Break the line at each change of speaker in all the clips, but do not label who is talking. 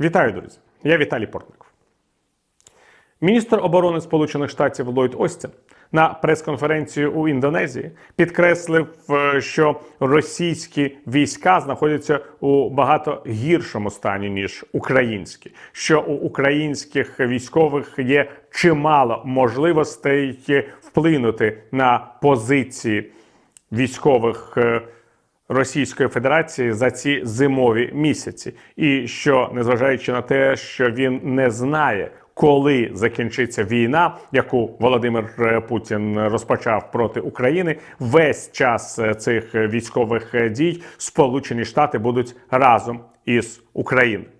Вітаю, друзі! Я Віталій Портников. Міністр оборони Сполучених Штатів Ллойд Остін на прес-конференції у Індонезії підкреслив, е, що російські війська знаходяться у багато гіршому стані ніж українські, що у українських військових є чимало можливостей вплинути на позиції військових. Російської Федерації за ці зимові місяці, і що незважаючи на те, що він не знає, коли закінчиться війна, яку Володимир е, Путін розпочав проти України, весь час е, цих військових дій Сполучені Штати будуть разом із Україною.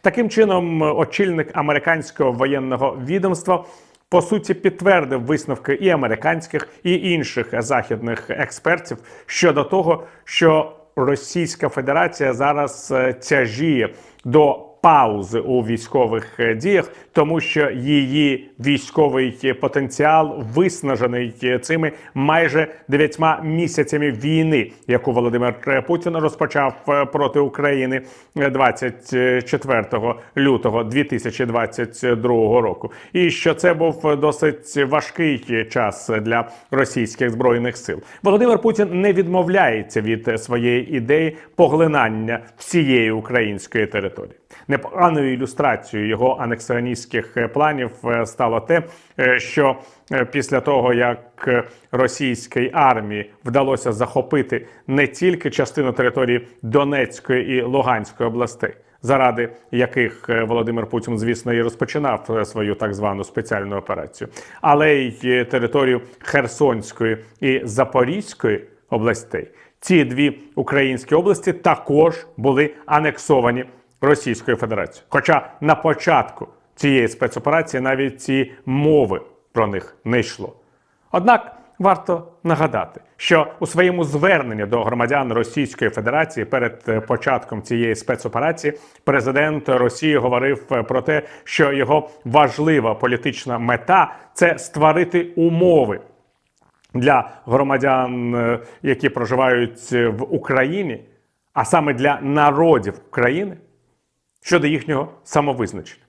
Таким чином, очільник американського воєнного відомства по суті підтвердив висновки і американських, і інших західних експертів щодо того, що Російська Федерація зараз е, тяжіє до паузи у військових е, діях, тому що її військовий потенціал виснажений е, цими майже дев'ятьма місяцями війни, яку Володимир Путін розпочав е, проти України е, 24 лютого 2022 року, і що це був досить важкий час для російських збройних сил. Володимир Путін не відмовляється від своєї ідеї поглинання всієї української території. Непоганою ілюстрацією його анексіоністських е, планів е, стало те, е, що після того як російській армії вдалося захопити не тільки частину території Донецької і Луганської областей. Заради яких Володимир Путін, звісно, і розпочинав свою так звану спеціальну операцію, але й територію Херсонської і Запорізької областей. Ці дві українські області також були анексовані Російською Федерацією. Хоча на початку цієї спецоперації навіть ці мови про них не йшло. Однак варто нагадати, що у своєму зверненні до громадян Російської Федерації перед е, початком цієї спецоперації президент Росії говорив е, про те, що його важлива політична мета це створити умови для громадян, е, які проживають в Україні, а саме для народів України щодо їхнього самовизначення.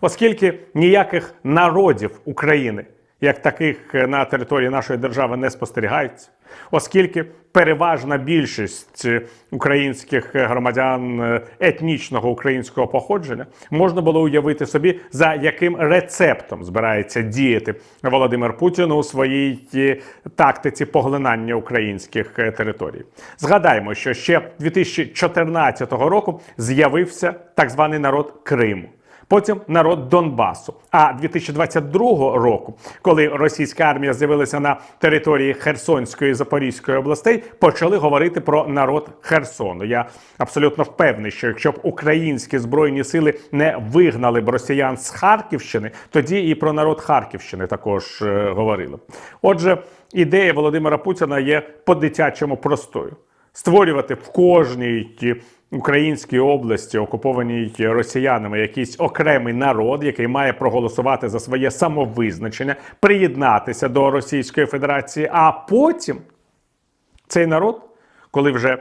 Оскільки ніяких народів України, як таких е, на території нашої держави, не спостерігається, оскільки переважна більшість е, українських е, громадян е, етнічного українського походження можна було уявити собі, за яким рецептом збирається діяти Володимир Путін у своїй тактиці поглинання українських територій. Згадаємо, що ще 2014 року з'явився так званий народ Криму. Потім народ Донбасу. А 2022 року, коли російська армія з'явилася на території Херсонської і Запорізької областей, почали говорити про народ Херсону. Я абсолютно впевнений, що якщо б українські збройні сили не вигнали б росіян з Харківщини, тоді і про народ Харківщини також е, говорили. Отже, ідея Володимира Путіна є по-дитячому простою створювати в кожній українській області, окупованій росіянами, якийсь окремий народ, який має проголосувати за своє самовизначення, приєднатися до Російської Федерації, а потім цей народ, коли вже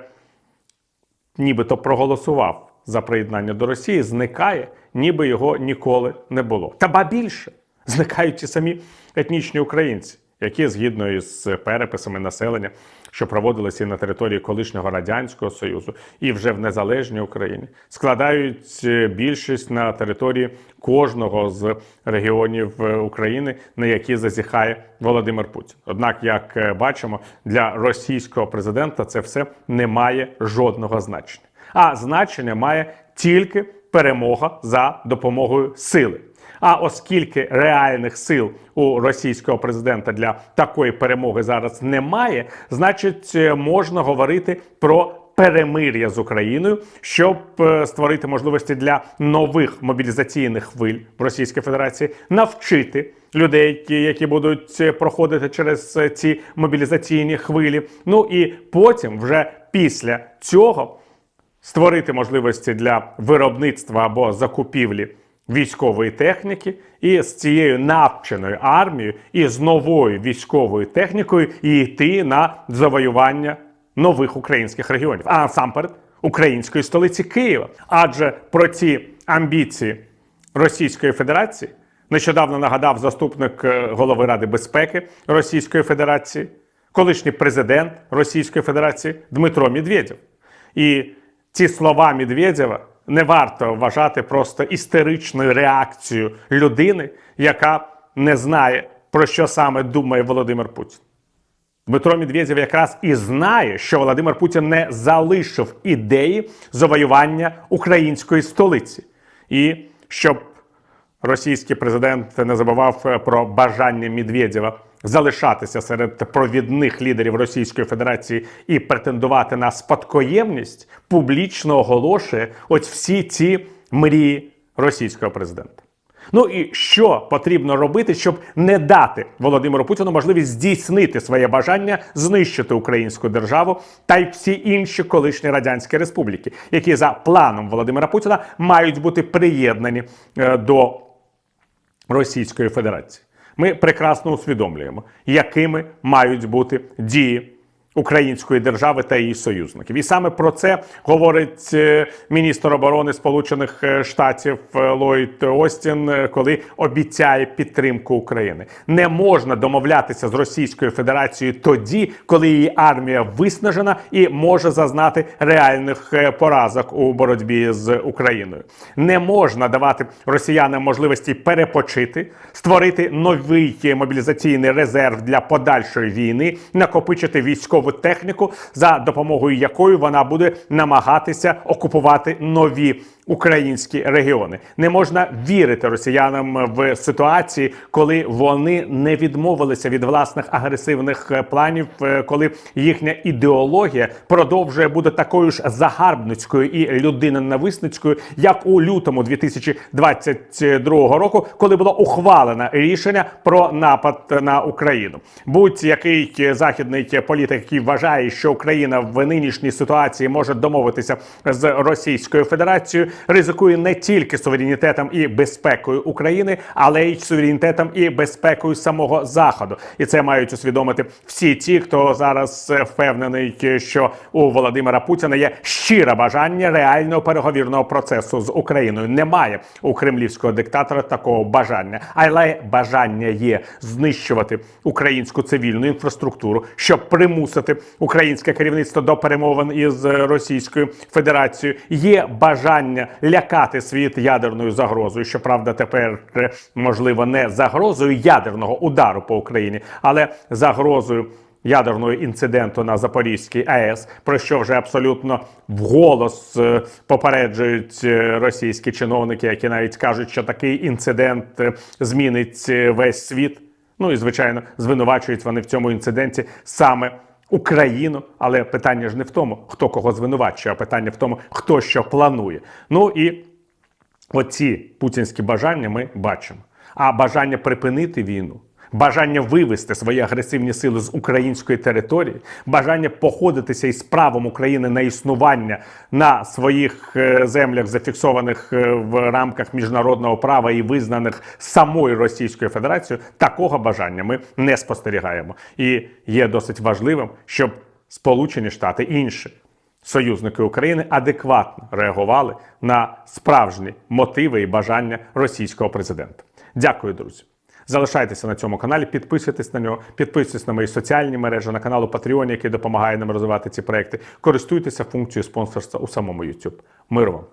нібито проголосував за приєднання до Росії, зникає, ніби його ніколи не було. Та ба більше зникають ті самі етнічні українці, які згідно із переписами населення, що проводилися на території колишнього радянського союзу, і вже в незалежній Україні, складають е, більшість на території кожного з регіонів е, України, на які зазіхає Володимир Путін. Однак, як е, бачимо, для російського президента це все не має жодного значення. А значення має тільки перемога за допомогою сили. А оскільки реальних сил у російського президента для такої перемоги зараз немає, значить е, можна говорити про перемир'я з Україною, щоб е, створити можливості для нових мобілізаційних хвиль в Російській Федерації, навчити людей, які- будуть е, проходити через ці мобілізаційні хвилі. Ну і потім, вже після цього, створити можливості для виробництва або закупівлі військової техніки, і з цією навченою армією, і з новою військовою технікою йти на завоювання нових українських регіонів, а насамперед української столиці Києва. Адже про ці амбіції Російської Федерації. Нещодавно нагадав заступник е, голови Ради безпеки Російської Федерації, колишній президент Російської Федерації Дмитро Медведєв. І ці слова Медведєва не варто вважати просто істеричною реакцією людини, яка не знає, про що саме думає Володимир Путін. Дмитро Медведєв якраз і знає, що Володимир Путін не залишив ідеї завоювання української столиці, і щоб російський президент не забував е, про бажання Медведєва залишатися серед провідних лідерів Російської Федерації і претендувати на спадкоємність, публічно оголошує ось всі ці мрії російського президента. Ну і що потрібно робити, щоб не дати Володимиру Путіну можливість здійснити своє бажання знищити українську державу та й всі інші колишні радянські республіки, які за планом Володимира Путіна мають бути приєднані е, до Російської Федерації. Ми прекрасно усвідомлюємо, якими мають бути дії української держави та її союзників. І саме про це говорить е, міністр оборони Сполучених е, Штатів е, Ллойд Остін, коли обіцяє підтримку України. Не можна домовлятися з Російською Федерацією тоді, коли її армія виснажена і може зазнати реальних поразок у боротьбі з Україною. Не можна давати росіянам можливості перепочити, створити новий мобілізаційний резерв для подальшої війни, накопичити військову техніку, за допомогою якої вона буде намагатися окупувати нові українські регіони. Не можна вірити росіянам в ситуації, коли вони не відмовилися від власних агресивних е, планів, е, коли їхня ідеологія продовжує бути такою ж загарбницькою і людиноненависницькою, як у лютому 2022 року, коли було ухвалено рішення про напад на Україну. Будь-який західний політик, який вважає, що Україна в нинішній ситуації може домовитися з Російською Федерацією, ризикує не тільки суверенітетом і безпекою України, але й суверенітетом і безпекою самого заходу. І це мають усвідомити всі ті, хто зараз е, впевнений, що у Володимира Путіна є щире бажання реального переговірного процесу з Україною. Немає у кремлівського диктатора такого бажання, але бажання є знищувати українську цивільну інфраструктуру, щоб примусити українське керівництво до перемовин із Російською Федерацією. Є бажання лякати світ ядерною загрозою. Щоправда, тепер можливо не загрозою ядерного удару по Україні, але загрозою. Ядерного інциденту на Запорізькій АЕС, про що вже абсолютно вголос е, попереджують е, російські чиновники, які навіть кажуть, що такий інцидент е, змінить весь світ. Ну і звичайно, звинувачують вони в цьому інциденті саме Україну. Але питання ж не в тому, хто кого звинувачує, а питання в тому, хто що планує. Ну і оці путінські бажання ми бачимо. А бажання припинити війну, бажання вивести свої агресивні сили з української території, бажання походитися із правом України на існування на своїх е, землях, зафіксованих е, в рамках міжнародного права і визнаних самою Російською Федерацією, такого бажання ми не спостерігаємо. І є досить важливим, щоб Сполучені Штати і інші союзники України адекватно реагували на справжні мотиви і бажання російського президента. Дякую, друзі. Залишайтеся на цьому каналі, підписуйтесь на нього, підписуйтесь на мої соціальні мережі, на канал у Patreon, який допомагає нам розвивати ці проекти. Користуйтеся функцією спонсорства у самому YouTube. Мир вам!